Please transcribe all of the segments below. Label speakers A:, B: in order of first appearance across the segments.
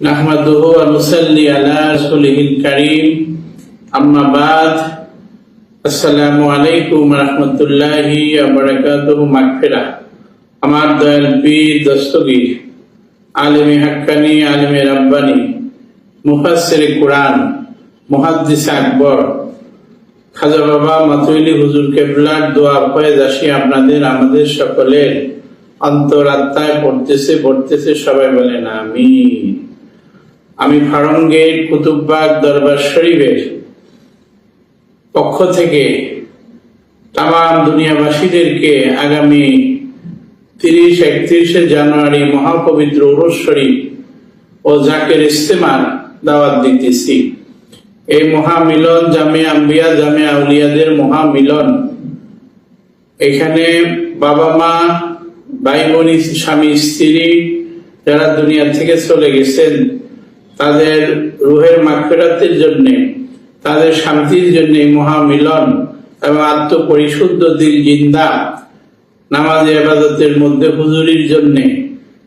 A: نحمده ونصلي على رسوله الكريم أما بعد السلام عليكم ورحمة الله وبركاته মাগফিরা আমার দয়াল পীর দস্তগীর আলেমে হাক্কানি আলেমে রাব্বানি মুফাসসির কোরআন মুহাদ্দিস আকবর খাজা বাবা মাতুইলি হুজুর কেবলার দোয়া ফয়েজ আসি আপনাদের আমাদের সকলের অন্তরাত্মায় পড়তেছে পড়তেছে সবাই বলেন আমিন আমি ফারঙ্গের কুতুববাগ দরবার শরীফের পক্ষ থেকে তাম দুনিয়াবাসীদেরকে আগামী তিরিশ, একত্রিশে জানুয়ারি মহাপবিত্র উরস শরীফ ও জাকের ইস্তেমার দাওয়াত দিতেছি। এই মহামিলন জামে আম্বিয়া, জামে আউলিয়াদের মহামিলন। এখানে বাবা মা ভাই বোন স্বামী, স্ত্রী যারা দুনিয়া থেকে চলে গেছেন তাদের রুহের মাগফিরাতের জন্য, তাদের শান্তির জন্য মহামিলন এবং আত্মপরিশুদ্ধ দিল জিন্দা, নামাজ আবাদতের মধ্যে হুজুরির জন্য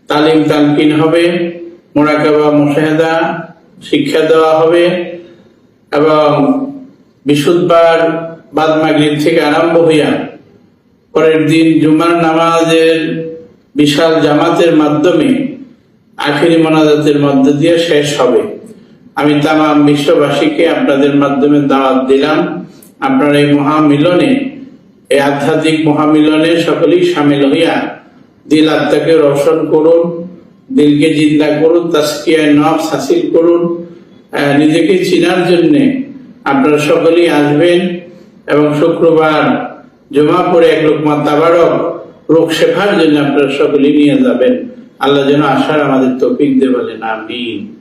A: তালিম তালকিন হবে মোরাকাবা মুশাহেদা শিক্ষা দেওয়া হবে এবং বিশুদ্ধবার বাদ মাগরিব থেকে আরম্ভ হইয়া পরের দিন জুমার নামাজের বিশাল জামাতের মাধ্যমে আখেরি মোনাজাতের মধ্য দিয়ে শেষ হবে। আমি তাম বিশ্ববাসীকে আপনাদের মাধ্যমে দাওয়াত দিলাম। আপনারা এই মহামিলনে, এই আধ্যাত্মিক মহামিলনে সকলেই সামিল হইয়া দিল আত্মাকে রোশন করুন, দিলকে জিন্দা করুন তাস্কিয়ায় নফস হাসিল করুন নিজেকে চিনার জন্যে আপনারা সকলেই আসবেন এবং শুক্রবার জমা পড়ে এক লোকমা তাবারক রোগ শেখার জন্য আপনারা সকলেই নিয়ে যাবেন। আল্লাহ যেন আসার আমাদের তৌফিক দেবেন আমিন।